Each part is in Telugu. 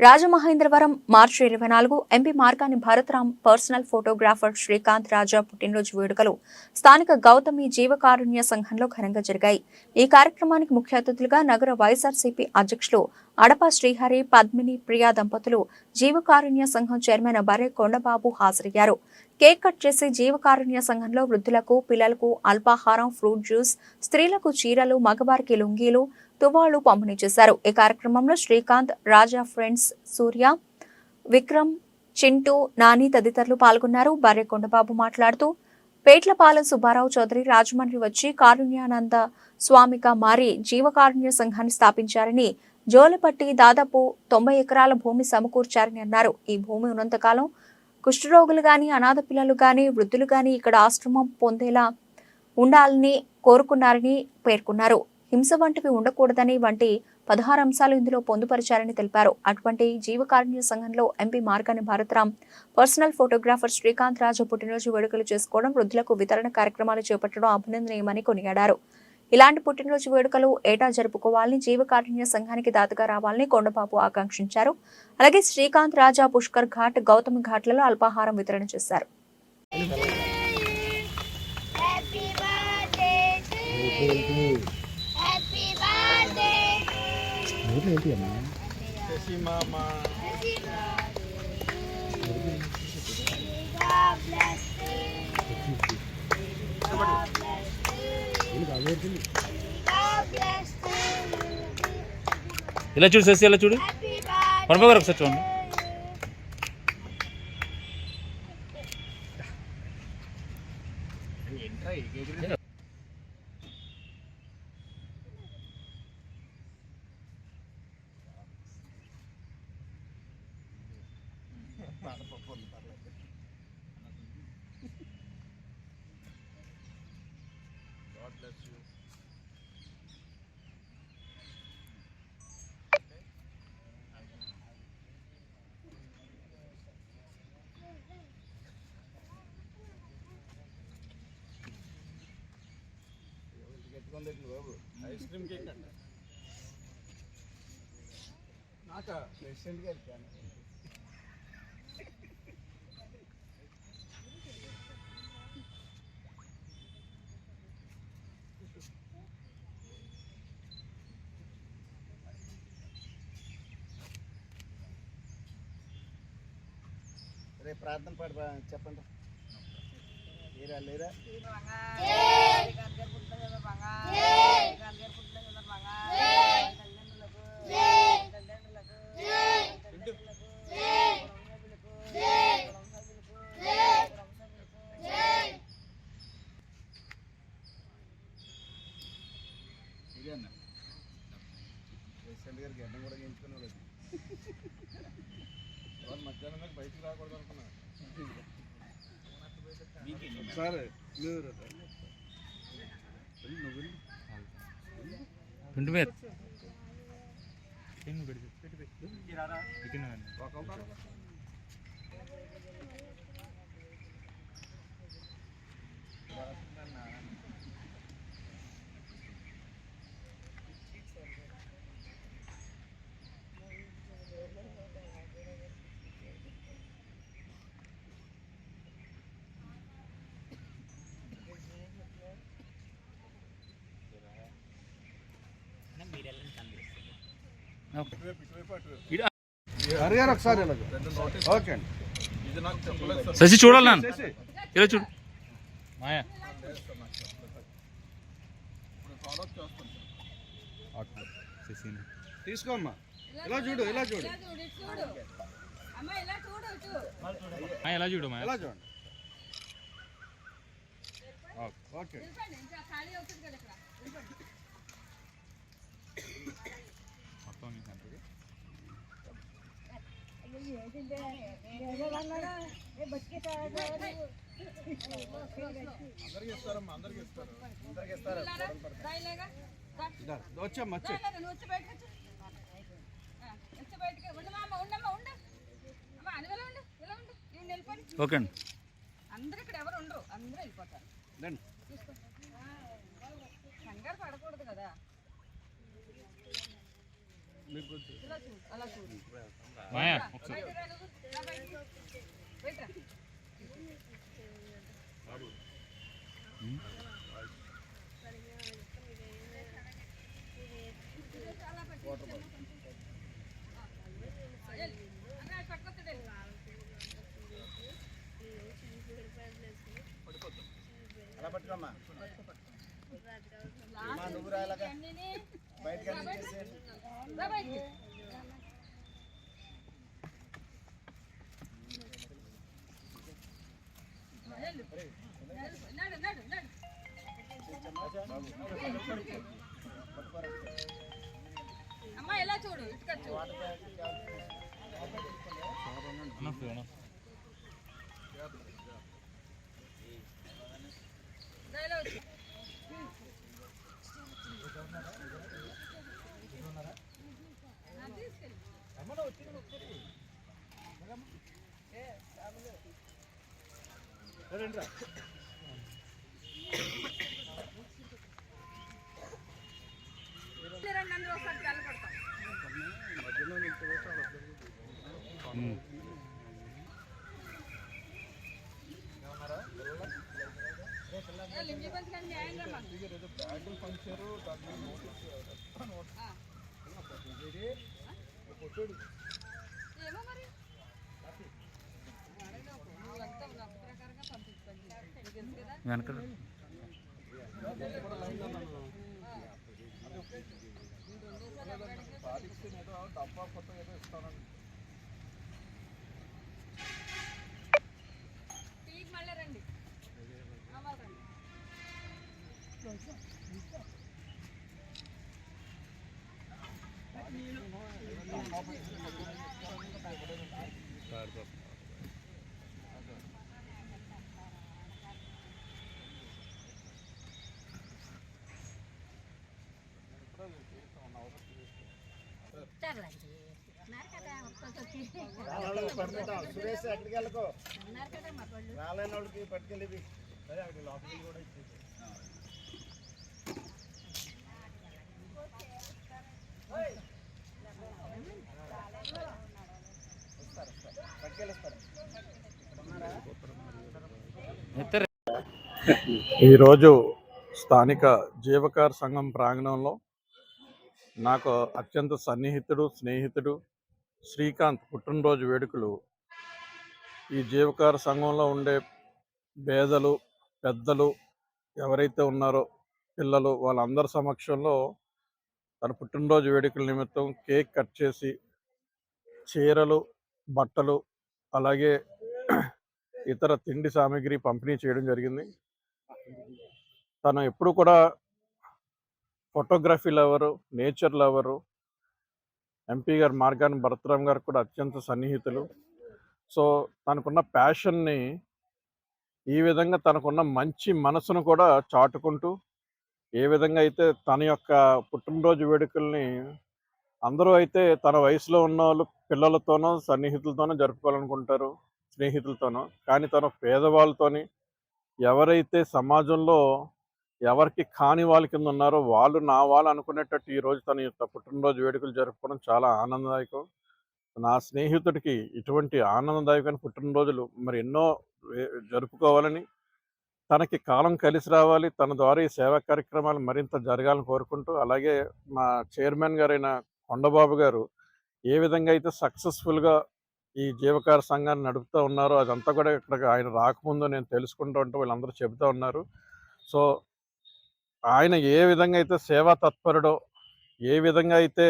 రాజమహేంద్రవరం మార్చి ఇరవై నాలుగు MP Margani Bharatram personal photographer Srikanth Raja పుట్టినరోజు వేడుకలు స్థానిక గౌతమి జీవకారుణ్య సంఘంలో ఘనంగా జరిగాయి. ఈ కార్యక్రమానికి ముఖ్య అతిథులుగా నగర వైఎస్ఆర్సీపీ అధ్యక్షులు అడప శ్రీహరి పద్మిని ప్రియా దంపతులు జీవకారుణ్య సంఘం చైర్మన్ బరే కొండబాబు హాజరయ్యారు. కేక్ కట్ చేసి జీవకారుణ్య సంఘంలో వృద్ధులకు పిల్లలకు అల్పాహారం ఫ్రూట్ జ్యూస్ స్త్రీలకు చీరలు మగవారికి లుంగీలు తువాళ్ళు పంపిణీ చేశారు. ఈ కార్యక్రమంలో శ్రీకాంత్ రాజా ఫ్రెండ్స్ సూర్య విక్రమ్ చింటూ నాని తదితరులు పాల్గొన్నారు. భార్య కొండబాబు మాట్లాడుతూ పేట్లపాలెం సుబ్బారావు చౌదరి రాజమండ్రి వచ్చి కారుణ్యానంద స్వామిగా మారి జీవకారుణ్య సంఘాన్ని స్థాపించారని జోలపట్టి దాదాపు తొంభై ఎకరాల భూమి సమకూర్చారని అన్నారు. ఈ భూమి ఉన్నంతకాలం కుష్ఠరోగులు కానీ అనాథ పిల్లలు కానీ వృద్ధులు కానీ ఇక్కడ ఆశ్రమం పొందేలా ఉండాలని కోరుకున్నారని పేర్కొన్నారు. హింస వంటివి ఉండకూడదని వంటి పదహారు అంశాలు ఇందులో పొందుపరిచారని తెలిపారు. అటువంటి జీవకారుణ్య సంఘంలో MP Margani Bharatram personal photographer Srikanth Raju పుట్టినరోజు వేడుకలు చేసుకోవడం వృద్ధులకు వితరణ కార్యక్రమాలు చేపట్టడం అభినందనీయమని కొనియాడారు. ఇలాంటి పుట్టినరోజు వేడుకలు ఏటా జరుపుకోవాలని జీవకారుణ్య సంఘానికి దాతగా రావాలని కొండబాబు ఆకాంక్షించారు అలాగే శ్రీకాంత్ రాజా పుష్కర్ ఘాట్ గౌతమి ఘాట్లలో అల్పాహారం వితరణ చేశారు. God bless you. God bless you. ఇలా చూడు శశి ఇలా చూడు. పరమా ఒకసారి చూడండి. రేపు ప్రార్థన పాడు చెప్పండి. లేరా లేరా ఇదే అన్న ప్రెసిడెంట్ గారు గడ్డం కూడా గెంచుకుని వాళ్ళు దాకా బయటికి రాకూడదు అనుకున్నారు సార్ మీరు. ఇంటి మీద ఒక అవతారం. అడిగారు ఒకసారి. ఓకే అండి శశి చూడాలి నాన్న. ఇలా చూడు. మాయా. తీసుకోమ్మా. ఇలా చూడు ఇలా చూడు. మాయా ఎలా చూడు మాయా. ఇలా చూడండి ఓకే. నీకు అంతది. అందరికి ఇస్తారమ్మా అందరికి ఇస్తారు. అందరికి ఇస్తారు. ఇదా, వచ్చమ్మా వచ్చే. ఓకే అండి. అందరూ ఇక్కడ ఎవరు ఉండరు అందరూ వెళ్ళిపోతారు. రండి కంగారు పడకూడదు కదా మీకు కొంచెం ఇలా చూడు అలా చూడు మాయా ఒకసారి. బయటకు అన్ని చేసేయండి. అమ్మ ఎలా చూడు ఇటుక చూడు అన్న ఫోన్ దయలో వచ్చి రండి అందరూ ఒకసారి తెల్లబడతాం మధ్యలో నిల్చోబెట్టి ఏమో మరి? వెనక పాటిస్తే సురేష్ ఎక్కడికి వెళ్ళకో రాలేని వాళ్ళకి పట్టుకెళ్ళి సరే అక్కడ లోపలికి కూడా ఇచ్చేసి Hey! ఈరోజు స్థానిక జీవకార్ సంఘం ప్రాంగణంలో నాకు అత్యంత సన్నిహితుడు స్నేహితుడు శ్రీకాంత్ పుట్టినరోజు వేడుకలు. ఈ జీవకార సంఘంలో ఉండే పేదలు పెద్దలు ఎవరైతే ఉన్నారో పిల్లలు వాళ్ళందరి సమక్షంలో తన పుట్టినరోజు వేడుకల నిమిత్తం కేక్ కట్ చేసి చీరలు బట్టలు అలాగే ఇతర తిండి సామాగ్రి పంపిణీ చేయడం జరిగింది. తను ఎప్పుడు కూడా photography lover nature lover MP గారు మార్గాన్ భరతరామ్ గారు కూడా అత్యంత సన్నిహితులు. సో తనకున్న ప్యాషన్ని ఈ విధంగా తనకున్న మంచి మనసును కూడా చాటుకుంటూ ఏ విధంగా అయితే తన యొక్క పుట్టినరోజు వేడుకల్ని అందరూ అయితే తన వయసులో ఉన్న వాళ్ళు పిల్లలతోనో సన్నిహితులతోనో జరుపుకోవాలనుకుంటారు స్నేహితులతోనో. కానీ తన పేదవాళ్ళతోని ఎవరైతే సమాజంలో ఎవరికి కాని వాళ్ళ కింద ఉన్నారో వాళ్ళు నా వాళ్ళు అనుకునేటట్టు ఈ రోజు తన యొక్క పుట్టినరోజు వేడుకలు జరుపుకోవడం చాలా ఆనందదాయకం. నా స్నేహితుడికి ఇటువంటి ఆనందదాయకమైన పుట్టినరోజులు మరి ఎన్నో జరుపుకోవాలని తనకి కాలం కలిసి రావాలి తన ద్వారా ఈ సేవా కార్యక్రమాలు మరింత జరగాలని కోరుకుంటూ అలాగే మా చైర్మన్ గారైన కొండబాబు గారు ఏ విధంగా అయితే సక్సెస్ఫుల్గా ఈ జీవకార సంఘాన్ని నడుపుతూ ఉన్నారో అదంతా కూడా ఇక్కడ ఆయన రాకముందు నేను తెలుసుకుంటూ ఉంటే వీళ్ళందరూ చెబుతూ ఉన్నారు. సో ఆయన ఏ విధంగా అయితే సేవా తత్పరుడో ఏ విధంగా అయితే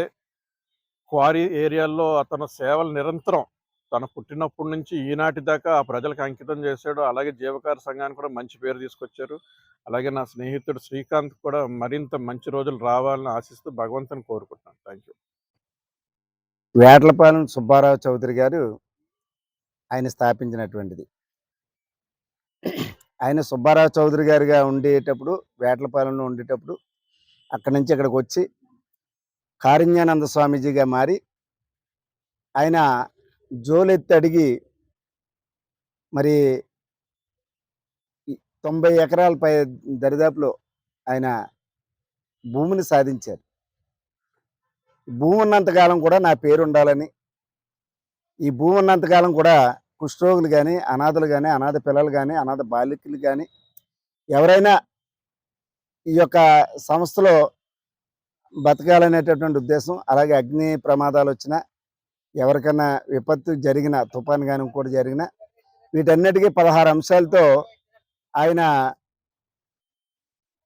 క్వారీ ఏరియాల్లో అతను సేవలు నిరంతరం తన పుట్టినప్పటి నుంచి ఈనాటి దాకా ఆ ప్రజలకు అంకితం చేశాడు అలాగే జీవకార సంఘానికి కూడా మంచి పేరు తీసుకొచ్చారు. అలాగే నా స్నేహితుడు శ్రీకాంత్ కూడా మరింత మంచి రోజులు రావాలని ఆశిస్తూ భగవంతుని కోరుకుంటున్నాను. థ్యాంక్ యూ వేటలపాలెం సుబ్బారావు చౌదరి గారు ఆయన స్థాపించినటువంటిది. ఆయన సుబ్బారావు చౌదరి గారుగా ఉండేటప్పుడు వేటలపాలెంలో ఉండేటప్పుడు అక్కడి నుంచి ఇక్కడికి వచ్చి కారుణ్యానంద స్వామీజీగా మారి ఆయన జోలెత్తి అడిగి మరి తొంభై ఎకరాల పై దరిదాపులో ఆయన భూమిని సాధించారు. భూమి ఉన్నంతకాలం కూడా నా పేరు ఉండాలని ఈ భూమి ఉన్నంతకాలం కూడా కుష్ఠరోగులు కానీ అనాథలు కానీ అనాథ పిల్లలు కానీ అనాథ బాలికలు కానీ ఎవరైనా ఈ యొక్క సంస్థలో బతకాలనేటటువంటి ఉద్దేశం అలాగే అగ్ని ప్రమాదాలు వచ్చినా ఎవరికైనా విపత్తు జరిగిన తుఫాన్ కానీ ఇంకోటి జరిగిన వీటన్నిటికీ పదహారు అంశాలతో ఆయన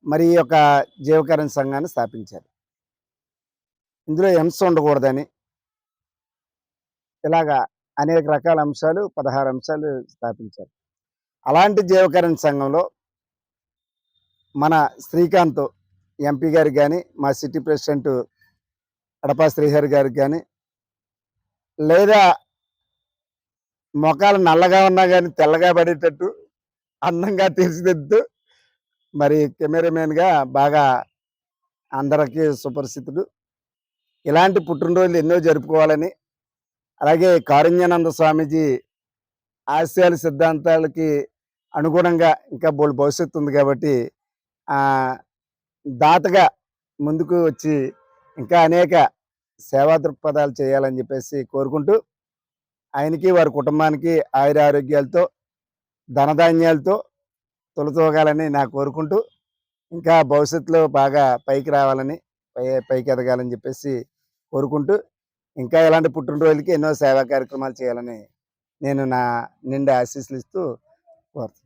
మరి ఈ యొక్క జీవకరణ సంఘాన్ని స్థాపించారు. ఇందులో హింస ఉండకూడదని. ఇలాగా అనేక రకాల అంశాలు పదహారు అంశాలు స్థాపించారు. అలాంటి జీవకరణ సంఘంలో మన శ్రీకాంత్ ఎంపీ గారికి కానీ మా సిటీ ప్రెసిడెంట్ అడపా శ్రీహరి గారికి కానీ లేదా మొఖాలు నల్లగా ఉన్నా కానీ తెల్లగా పడేటట్టు అందంగా తీర్చిదిద్దుతూ మరి కెమెరామెన్గా బాగా అందరికీ సుపరిచితుడు. ఇలాంటి పుట్టినరోజులు ఎన్నో జరుపుకోవాలని అలాగే కారుణ్యానంద స్వామీజీ ఆశయాల సిద్ధాంతాలకి అనుగుణంగా ఇంకా బోల్ భవిష్యత్తు ఉంది కాబట్టి దాతగా ముందుకు వచ్చి ఇంకా అనేక సేవా దృక్పథాలు చేయాలని చెప్పేసి కోరుకుంటూ ఆయనకి వారి కుటుంబానికి ఆయుర ఆరోగ్యాలతో ధనధాన్యాలతో తొలతోగాలని నా కోరుకుంటూ ఇంకా భవిష్యత్తులో బాగా పైకి రావాలని పై పైకి ఎదగాలని చెప్పేసి కోరుకుంటూ ఇంకా ఇలాంటి పుట్టినరోజులకి ఎన్నో సేవా కార్యక్రమాలు చేయాలని నేను నా నిండా ఆశీస్సులు ఇస్తూ కోరుతున్నాను.